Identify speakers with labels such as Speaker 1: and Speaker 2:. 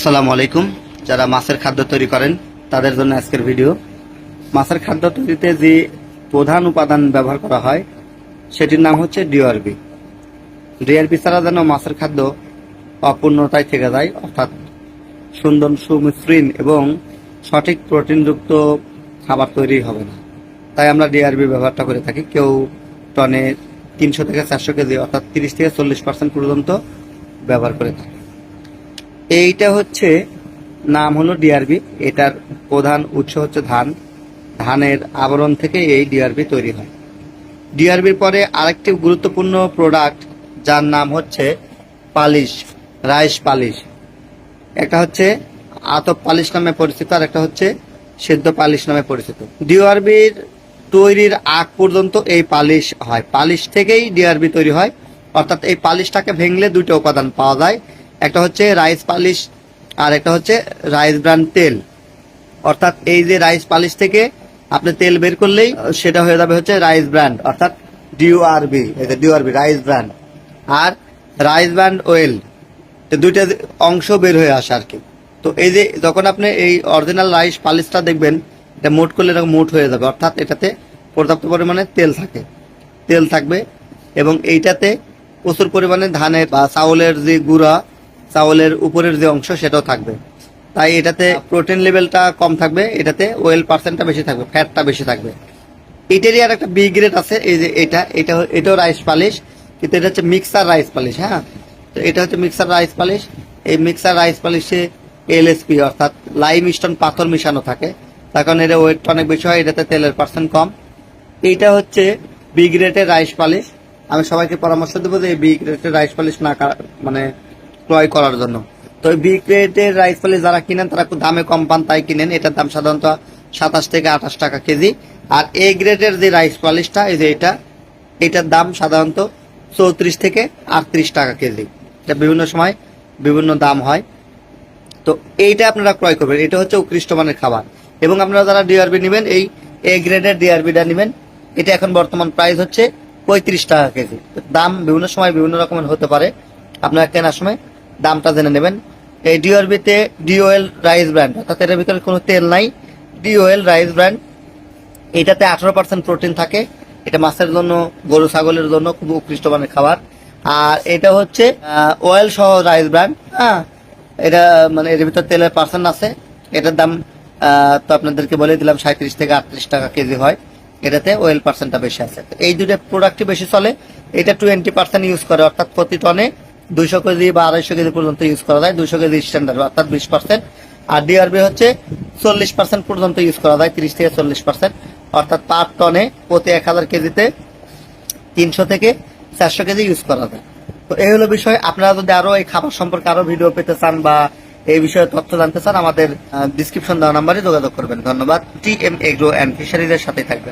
Speaker 1: আসসালামু আলাইকুম। যারা মাছের খাদ্য তৈরি করেন, তাদের জন্য আজকের ভিডিও। মাছের খাদ্য তৈরিতে যে প্রধান উপাদান ব্যবহার করা হয়, সেটির নাম হচ্ছে ডিআরবি ডিআরবি ছাড়া যেন মাছের খাদ্য অপূর্ণতায় থেকে যায়, অর্থাৎ সুন্দর সুমসৃণ এবং সঠিক প্রোটিনযুক্ত খাবার তৈরি হবে না। তাই আমরা ডিআরবি ব্যবহারটা করে থাকি। কেউ টনে তিনশো থেকে চারশো কেজি, অর্থাৎ তিরিশ থেকে চল্লিশ পার্সেন্ট পর্যন্ত ব্যবহার করে থাকে। এইটা হচ্ছে, নাম হলো ডিআরবি এটার প্রধান উৎস হচ্ছে ধান। ধানের আবরণ থেকে এই ডিআরবি তৈরি হয়। ডিআরবির পরে আরেকটি গুরুত্বপূর্ণ প্রোডাক্ট যার নাম হচ্ছে পালিশ, রাইস পালিশ। একটা হচ্ছে আতপ পালিশ নামে পরিচিত, আর একটা হচ্ছে সেদ্ধ পালিশ নামে পরিচিত। ডিআরবির তৈরির আগ পর্যন্ত এই পালিশ হয়। পালিশ থেকেই ডিআরবি তৈরি হয়। অর্থাৎ এই পালিশটাকে ভেঙলে দুটো উপাদান পাওয়া যায়। একটা হচ্ছে রাইস পালিশ আর একটা হচ্ছে রাইস ব্র্যান্ড তেল। অর্থাৎ এই যে রাইস পালিশ থেকে আপনি তেল বের করলেই সেটা হয়ে যাবে হচ্ছে রাইস ব্র্যান্ড, অর্থাৎ ডিউআরবি ডিউআরবি রাইস ব্র্যান্ড। আর রাইস ব্র্যান্ড ওয়েল দুইটা অংশ বের হয়ে আসে আর কি। তো এই যে যখন আপনি এই অরিজিনাল রাইস পালিশটা দেখবেন, এটা মোট করলে এরকম মোট হয়ে যাবে, অর্থাৎ এটাতে পর্যাপ্ত পরিমাণে তেল থাকে। তেল থাকবে এবং এইটাতে প্রচুর পরিমাণে ধানের বা চাউলের যে গুঁড়া চাউলের উপরের যে অংশ সেটাও থাকবে। তাই এটাতে প্রোটিন লেভেলটা কম থাকবে, এটাতে ওয়েল পার্সেন্টটা বেশি থাকবে ফ্যাটটা বেশি থাকবে। এটারই আর একটা বি গ্রেড আছে, এই যে এটা এটা এটাও রাইস পালিশ কিন্তু এটা হচ্ছে মিক্সার রাইস পালিশ হ্যাঁ? তো এটা হচ্ছে মিক্সার রাইস পালিশ এই মিক্সার রাইস পালিশে এলএসপি অর্থাৎ লাইম স্টোন পাথর মিশানো থাকে। তার কারণে এটা ওয়েটটা অনেক বেশি হয়, এটাতে তেলের পার্সেন্ট কম। এইটা হচ্ছে বি গ্রেডের রাইস পালিশ আমি সবাইকে পরামর্শ দেবো যে এই বি গ্রেডের রাইস পালিশ না মানে ক্রয় করার জন্য। তো বি গ্রেডের রাইস পালিশ যারা কিনেন, তারা দামে কম পান, তাই কিনেন। এটার দাম সাধারণত সাতাশ থেকে আঠাশ টাকা কেজি। আর এ গ্রেডের যে রাইস পালিশটা, এই যে এটা, এটার দাম সাধারণত চৌত্রিশ থেকে আটত্রিশ টাকা কেজি। এটা বিভিন্ন সময় বিভিন্ন দাম হয়। তো এইটা আপনারা ক্রয় করবেন। এটা হচ্ছে উৎকৃষ্ট মানের খাবার। এবং আপনারা যারা ডিআরবি নেবেন, এই এ গ্রেডের ডিআরবিটা নেবেন, এটা এখন বর্তমান প্রাইস হচ্ছে পঁয়ত্রিশ টাকা কেজি। দাম বিভিন্ন সময় বিভিন্ন রকমের হতে পারে। আপনারা কেনার সময় দামটা জেনে নেবেন। এই ডিআরবিতে ডিওএল রাইস ব্র্যান্ড অর্থাৎ এটার ভিতরে কোনো তেল নাই। ডিওএল রাইস ব্র্যান্ড এটাতে আঠারো পার্সেন্ট প্রোটিন থাকে। এটা মাছের জন্য, গরু ছাগলের জন্য খুব উৎকৃষ্ট মানের খাবার। আর এটা হচ্ছে অয়েল সহ রাইস ব্র্যান্ড হ্যাঁ? এটা মানে এর ভিতর তেলের পার্সেন্ট আছে। এটার দাম তো আপনাদেরকে বলে দিলাম সাঁত্রিশ থেকে আটত্রিশ টাকা কেজি হয়। এটাতে ওয়েল পার্সেন্টটা বেশি আছে। এই দুটো প্রোডাক্টই বেশি চলে। এটা টোয়েন্টি পার্সেন্ট ইউজ করে, অর্থাৎ প্রতি টনে দুইশো কেজি বা আড়াইশো কেজি পর্যন্ত ইউজ করা যায়, দুইশো কেজি স্ট্যান্ডার্ড অর্থাৎ বিশ পার্সেন্ট আর ডিআরবি হচ্ছে চল্লিশ পার্সেন্ট পর্যন্ত ইউজ করা যায়, তিরিশ থেকে চল্লিশ পার্সেন্ট অর্থাৎ পার টনে প্রতি এক হাজার কেজিতে তিনশো থেকে চারশো কেজি ইউজ করা যায়। তো এই হলো বিষয়। আপনারা যদি আরও এই খাবার সম্পর্কে আরও ভিডিও পেতে চান বা এই বিষয়ে তথ্য জানতে চান, আমাদের ডিসক্রিপশন দেওয়া নাম্বারে যোগাযোগ করবেন। ধন্যবাদ। টি এম এগ্রো অ্যান্ড ফিশারিজের সাথে থাকবেন।